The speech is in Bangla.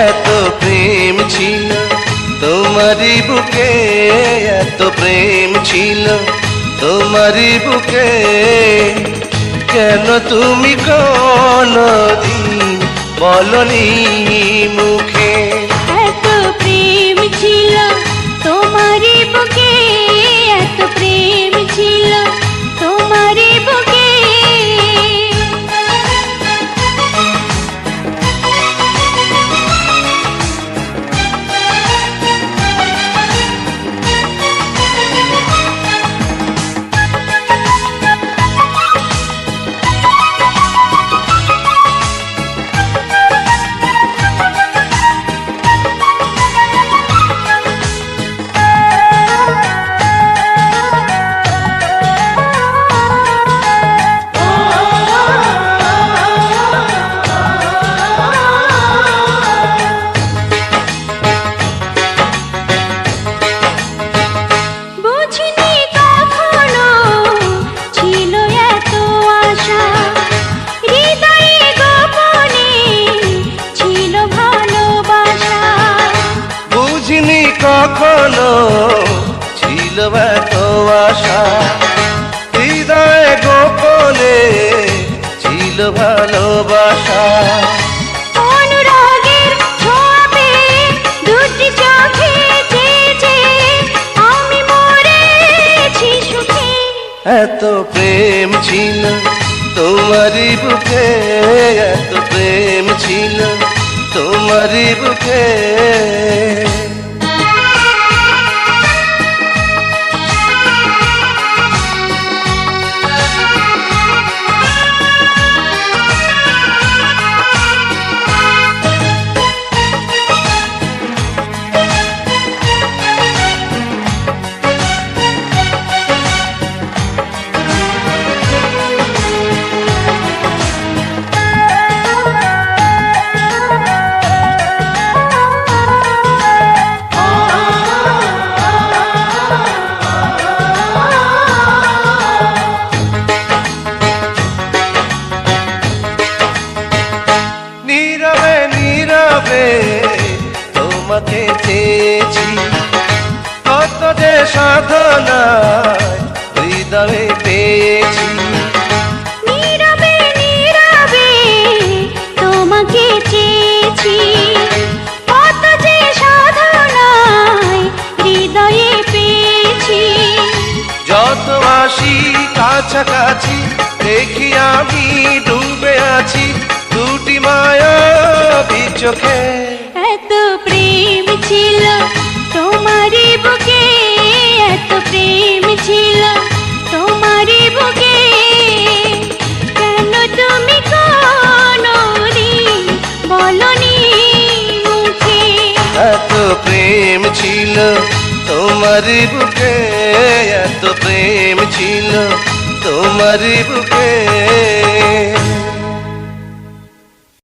এত প্রেম ছিল তোমারি বুকে এত প্রেম ছিল তোমারি বুকে কেন তুমি কোনদিন বলনি মুখে? এত প্রেম ছিল তোমারি বুকে এত প্রেম ছিল কখনো ছিল এত আশা। হৃদয় গোপনে ছিল ভালোবাসা। এত প্রেম ছিল তোমারই বুকে এত প্রেম ছিল তোমারই বুকে তোমাকে চেয়েছি। কত যে সাধনায় হৃদয়ে পেয়েছি। নীরবে নীরবে তোমাকে চেয়েছি। কত যে সাধনায় হৃদয়ে পেয়েছি। যত আসি কাছাকাছি দেখি আমি ডুবে আছি। দুটি মায়া চোখে। এত প্রেম ছিল, তোমারই বুকে এত প্রেম ছিল। তোমারই বুকে কেন তুমি কোনো দিন বলনি মুখে? এত প্রেম ছিল, তোমারই বুকে এত প্রেম ছিল, তোমারই বুকে